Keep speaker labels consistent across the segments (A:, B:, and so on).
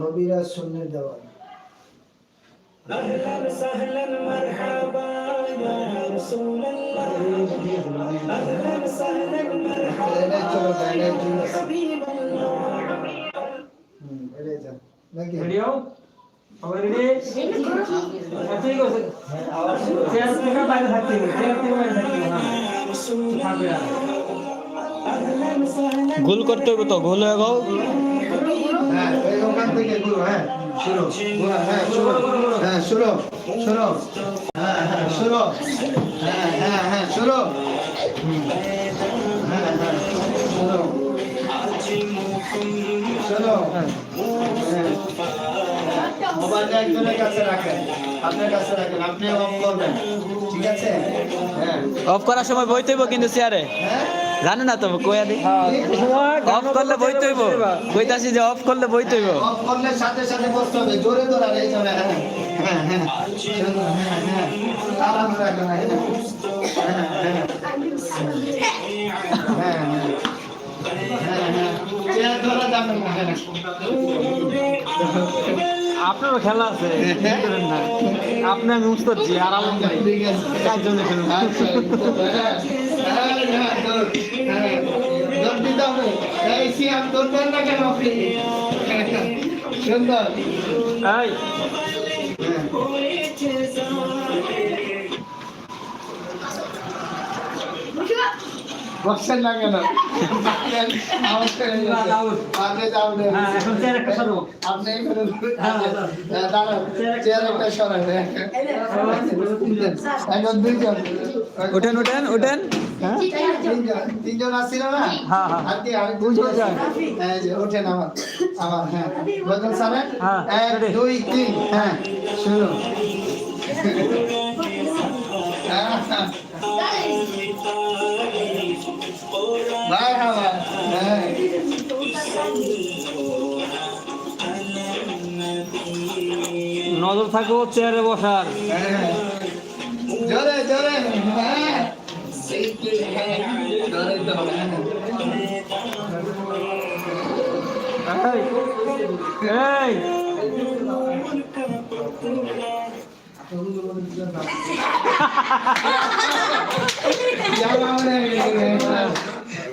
A: নবীরা সুন্নের দেওয়াল
B: أهلا وسهلا مرحبا يا رسول الله أهلا وسهلا
A: এটাই চলো ডাইনাই চলো
B: حبيب الله
A: হুম এটাই যান নাকি
C: রেডিও সবাই রেডি ঠিক আছে
A: হ্যাঁ আওয়াজ
C: চেয়ার থেকে বাইরে থাকতে হবে চেয়ার থেকে বাইরে থাকতে হবে হ্যাঁ থাকবে না
D: গোল করতে হবে তো গোল হয়ে
A: হ্যাঁ এই ওখান থেকে গুরু হ্যাঁ শুরু। হ্যাঁ শুরু। হ্যাঁ শুরু শুরু। হ্যাঁ হ্যাঁ শুরু। হ্যাঁ হ্যাঁ হ্যাঁ শুরু। হ্যাঁ হ্যাঁ শুরু। শুরু। মোবাইলটা একজনের কাছে রাখেন আপনার কাছে রাখেন আপনি অফ করবেন ঠিক আছে? হ্যাঁ।
D: অফ করার সময় বইতে কিন্তু চেয়ারে
A: হ্যাঁ?
D: জানে না তো কইয়া দি। অফ করলে বইতে হইব। কইতাছি যে অফ করলে বইতে হইব।
A: অফ করলে সাথে সাথে বসতে হবে। জোরে ধরা এই হ্যাঁ হ্যাঁ হ্যাঁ
C: আপনারও খেলা আছে আপনি আমি উস্তাদ জি আর ভাই। চারজনে খেলুন।
A: আচ্ছা হ্যাঁ হ্যাঁ হ্যাঁ হ্যাঁ সুন্দর দাঁড়ান। চেয়ার একটা সরান এখন দুইজন।
D: উঠেন উঠেন উঠেন।
A: হ্যাঁ? তিনজন। তিনজন আসছিল না?
C: হ্যাঁ, হ্যাঁ।
A: আর কি আর দুজন হ্যাঁ যে ওঠেন আমার আমার হ্যাঁ। বদল সামনে
C: হ্যাঁ,
A: এক দুই তিন হ্যাঁ। শুরু হ্যাঁ। হ্যাঁ
C: নজর থাকো চেয়ারে বসার
A: হ্যাঁ। জোরে জোরে হ্যাঁ হ্যাঁ
C: এই এই
A: জামা মনে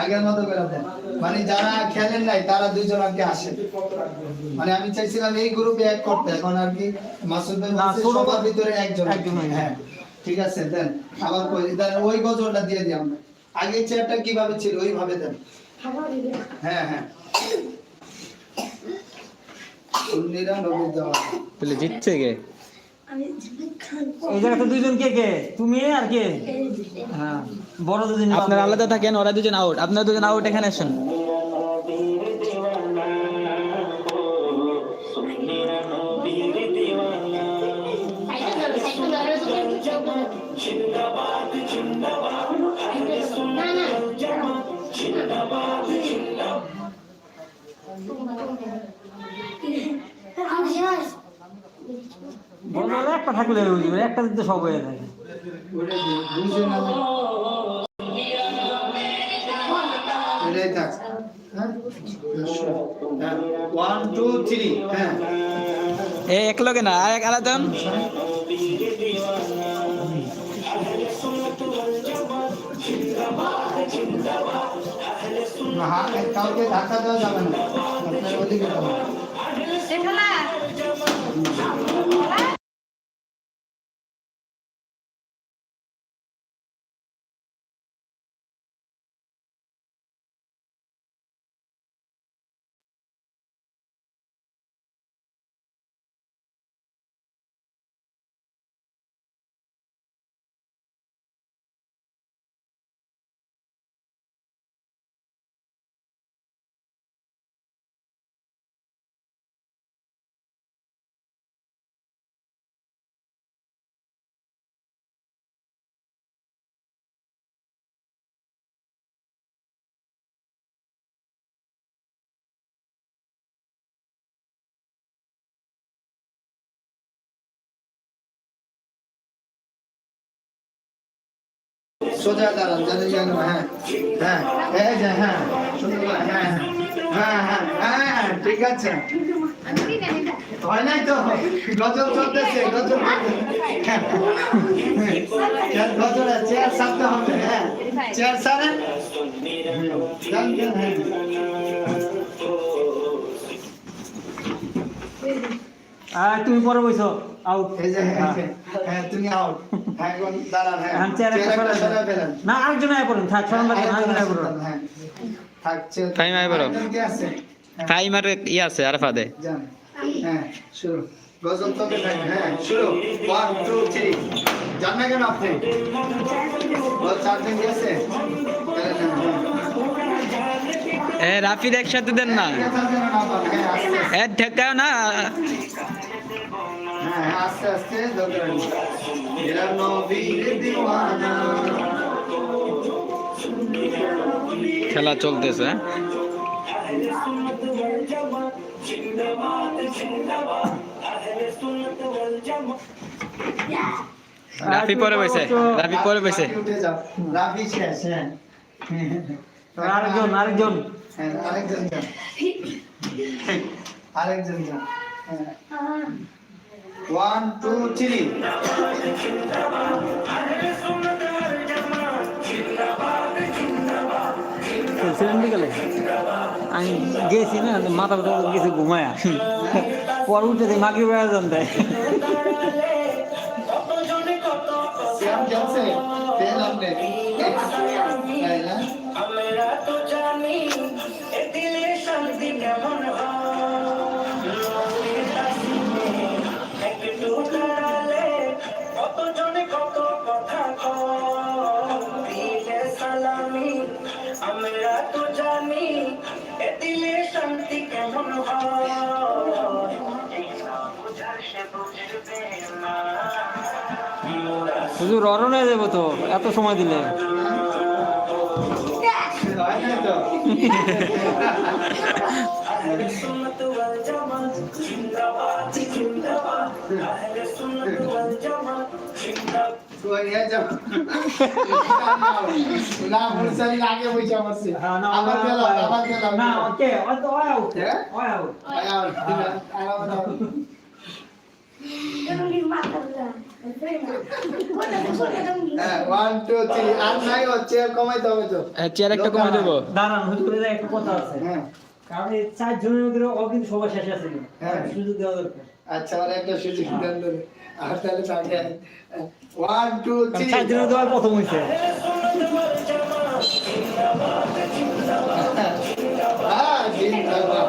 A: আগের মতো করে দেন। মানে যারা খেলেন নাই তারা দুইজন আর কি আসেন মানে আমি চাইছিলাম এই গ্রুপে এক করতে এখন আর কি মাসুদ সবার ভিতরে একজন।
C: একজন হ্যাঁ
A: ঠিক আছে দেন। আবার কই দেন ওই গজলটা দিয়ে দিই আমরা। আগে চেয়ারটা কীভাবে ছিল ওইভাবে দেন। হ্যাঁ হ্যাঁ।
D: জিতছে কে?
C: এই জায়গাতে দুইজন কে কে? তুমি আর কে? হ্যাঁ বড় দুজন
D: আপনারা আলাদা থাকেন ওরা দুজন আউট আপনারা দুজন আউট এখানে আসুন।
C: বড় একটা থাকলে হয়ে যাবে একটা দিতে সব হয়ে থাকে
A: না এটাই থাক। ওয়ান টু থ্রি হ্যাঁ।
D: এক লগে না আর এক আলাদা।
A: হ্যাঁ কাউকে ধাক্কা দেওয়া যাবে না। আপনার ওদিকে সোজা দাঁড়ান যাতে যেন হ্যাঁ হ্যাঁ এই যে হ্যাঁ হ্যাঁ হ্যাঁ হ্যাঁ হ্যাঁ হ্যাঁ ঠিক আছে হয় নাই তো গজল চলতেছে গজল। গজল চেয়ার সারতে হবে হ্যাঁ চেয়ার সারে হ্যাঁ।
C: আর তুমি পরে বইছো আউট
A: এই যে, এই হ্যাঁ, তুমি out। হ্যাঁ, এখন দাঁড়ান, হ্যাঁ।
C: না আরেকজন আয় থাক আরেকজন আয়
A: হ্যাঁ।
D: আয় ই আছে।
A: হ্যাঁ, শুরু। গজল হ্যাঁ, শুরু। না কেন আপনি? বল, হ্যাঁ।
D: এ রাফিদ একসাথে দেন না। এ ঠেকাও না
A: হ্যাঁ, হ্যাঁ, আস্তে আস্তে ধরতে নবীর দিওয়ানা।
D: খেলা চলতেছে হ্যাঁ? রাফি পরে বসে রাফি পরে বসে
A: রাফি উঠে যাও। রাফি শেষ, হ্যাঁ।
C: আরেকজন আরেকজন
A: হ্যাঁ, আরেকজন। আরেকজন যান। One, two, three.
C: ছিলেন বিকালে আমি গেছি না মাথা ব্যথা গেছি ঘুমায়া পর উঠে মাগরি বেড়া যান।
A: তাই
B: আমরা তো জানি এ দিলে শান্তি কেমন
C: শুধু হয়ে যাব তো এত সময় দিলে
A: হয়। আবার হ্যাঁ? হ্যাঁ।
D: চেয়ার একটা দেবো।
C: দাঁড়ান একটা কথা আছে।
A: হ্যাঁ,
C: কারণ এই চার জনের মধ্যে ও সবার শেষে আছে
A: হ্যাঁ।
C: সুযোগ দেওয়া দরকার।
A: আচ্ছা ওরা একটা সুযোগ দেন আর তাহলে তাকে ওয়ান টু থ্রি
C: চার জনের দেওয়ার প্রথম হয়েছে
A: হ্যাঁ জিন্দাবাদ।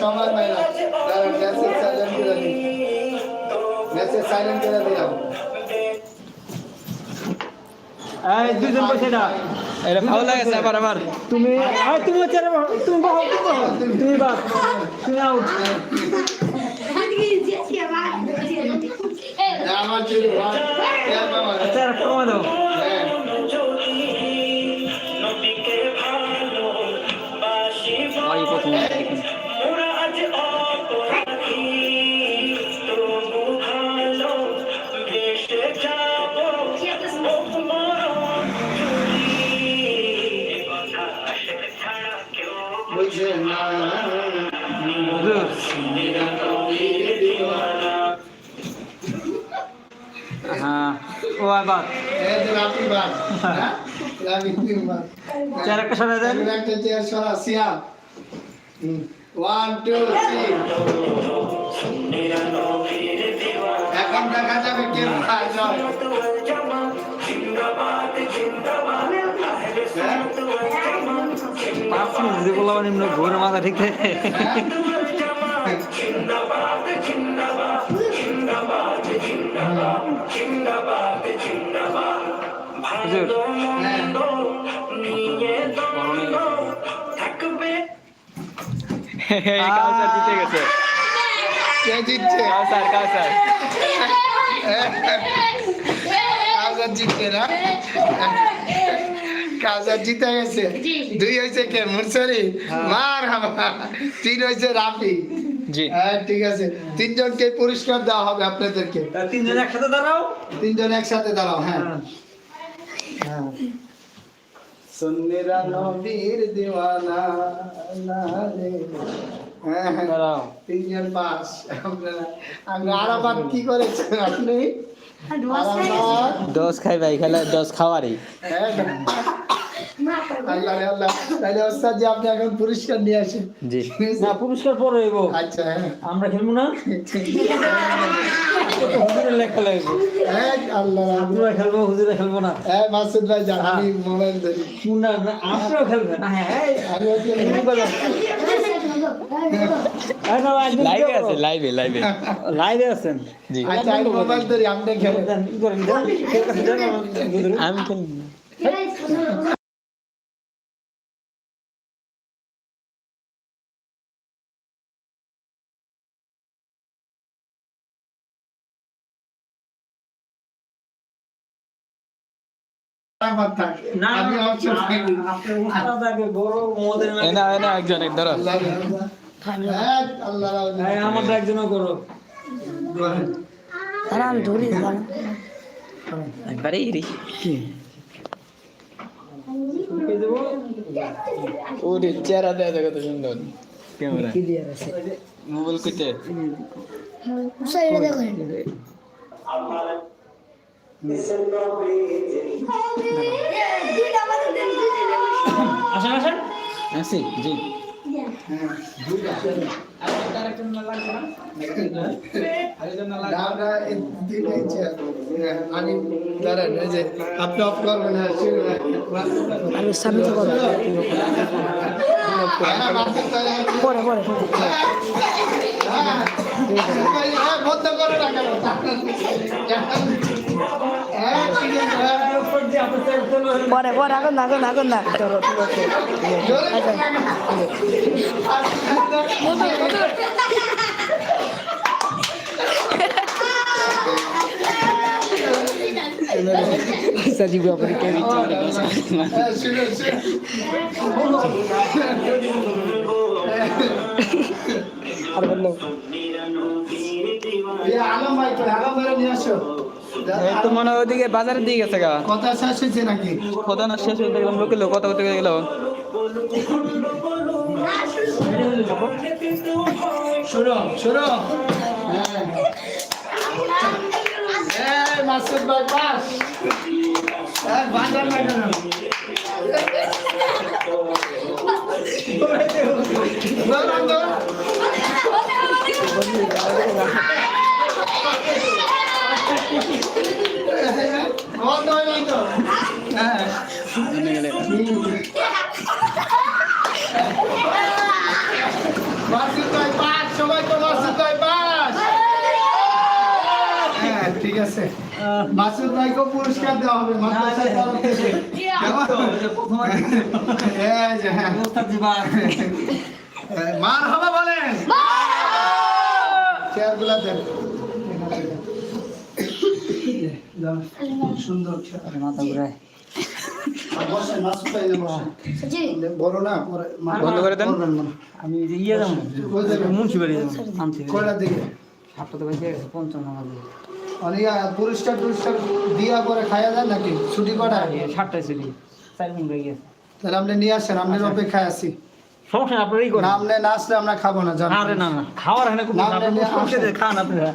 A: সবার বাইরে দাঁড়ান গ্যাসে সাইলেন্ট করে দিই গ্যাসে সাইলেন্ট করে দিলাম
C: আয় দুজন বসে না।
D: এটা ভালো লাগেছে আবার
C: তুমি আয় তুমি হচ্ছে তুমি বাহ তুমি বাহ। তুমি আউট
A: আমার হ্যাঁ
C: আর কমে দাও। ও
A: হ্যাঁ
C: একটা সরাই দেন।
A: একটা চেয়ার সরা সিয়াম ওয়ান টু থ্রি এখন দেখা যাবে কে হ্যাঁ?
C: পাঁচ মিনিট বললাম নিম্ন ঘুরে মাথা ঠিক থাকে। হুজুর।
B: থাকবে।
D: কাউসার জিতে গেছে।
A: কে জিতছে?
D: কাউসার কাউসার
A: কাউসার জিতছে না? কাউসার জিতে গেছে। দুই হয়েছে কে? মুরসরি মার হাবা। তিন হয়েছে রাফি। হ্যাঁ ঠিক আছে। তিনজনকে পুরস্কার দেওয়া হবে আপনাদেরকে।
C: তিনজন একসাথে দাঁড়াও।
A: তিনজন একসাথে দাঁড়াও হ্যাঁ। হ্যাঁ। সুন্নিরা নবীর দিওয়ানা না রে। হ্যাঁ হ্যাঁ।
C: দাঁড়াও।
A: তিনজন পাস। আপনারা আপনি আরাফাত কি করেছেন আপনি?
D: দশ খাই ভাই খেলা দশ খাওয়ারই।
A: হ্যাঁ, আল্লাহ আল্লাহ তাহলে ওস্তাদ যে আপনি এখন পুরস্কার নিয়ে আসেন
D: জি
C: না পুরস্কার পরে হইব
A: আচ্ছা হ্যাঁ
C: আমরা খেলব না লেখা লাগবে
A: হ্যাঁ, আল্লাহ রে
C: খেলব হুজুরে খেলব না
A: হ্যাঁ মাসুদ ভাই যান আমি মোবাইল ধরি
C: না না আপনারাও খেলবেন হ্যাঁ
A: আমি
D: লাইভে আছে লাইভে লাইভে
C: লাইভে আছেন
D: জি
A: আচ্ছা আমি মোবাইল ধরি আপনি খেলেন।
D: আমি খেলব একবারে ওরে চেহারা দেয়া দেখো তো সুন্দর। ক্যামেরা। মোবাইল কইতে।
C: আসেন আসেন।
D: আসি জি।
A: আপনি অফ করবেন
E: পরে পরে
A: বন্ধ করে না ঠিক আছে।
E: পরে পরে এখন না এখন এখন না ধরো, ধরো, ধরো।
A: জোরে
E: আচ্ছা। সাজি বাপরে কে
A: হ্যাঁ, শুরু, শুরু।
E: আর বলল
D: তো মনে ওদিকে বাজারের দিকে গেছে গা।
A: কথা শেষ হয়েছে নাকি?
D: কথা না শেষ হয়ে দেখলাম লোকে লোক কথা বলতে গেল
A: শুরু শুরু মাসুদ ভাই হ্যাঁ বাজার না কেন বলুন তো। বন্ধ হয়ে গেল তো। হ্যাঁ মাসুদ ভাই পাস সবাই তো মাসুদ ভাই পাস হ্যাঁ ঠিক আছে মাসুদ ভাইকে পুরস্কার দেওয়া হবে মাদ্রাসার তরফ থেকে। মার হবে বলেন চেয়ারগুলা দেন দাও, সুন্দর।
C: মাথা ঘুরায়।
A: বড় না
D: বন্ধ করে দেন।
C: আমি যে ইয়ে যাব মুন্সি বাড়ি যাব আনছি
A: কয়টার দিকে?
C: সাতটা তো বেঁচে গেছে পঞ্চান্ন বাজে।
A: অনেক পুরস্কার টুরস্কার দিয়া পরে খাইয়া যান নাকি? ছুটি কটায়
C: সাতটায় চলি চার মিনিট হয়ে গেছে।
A: তাহলে আপনি নিয়ে আসেন আপনার অপেক্ষায় আছি।
C: সমস্যা নেই করেন।
A: আপনি না আসলে আমরা খাব না জান
C: না না খাওয়ার হয় না খুব
A: না, না, না,
C: খান আপনারা।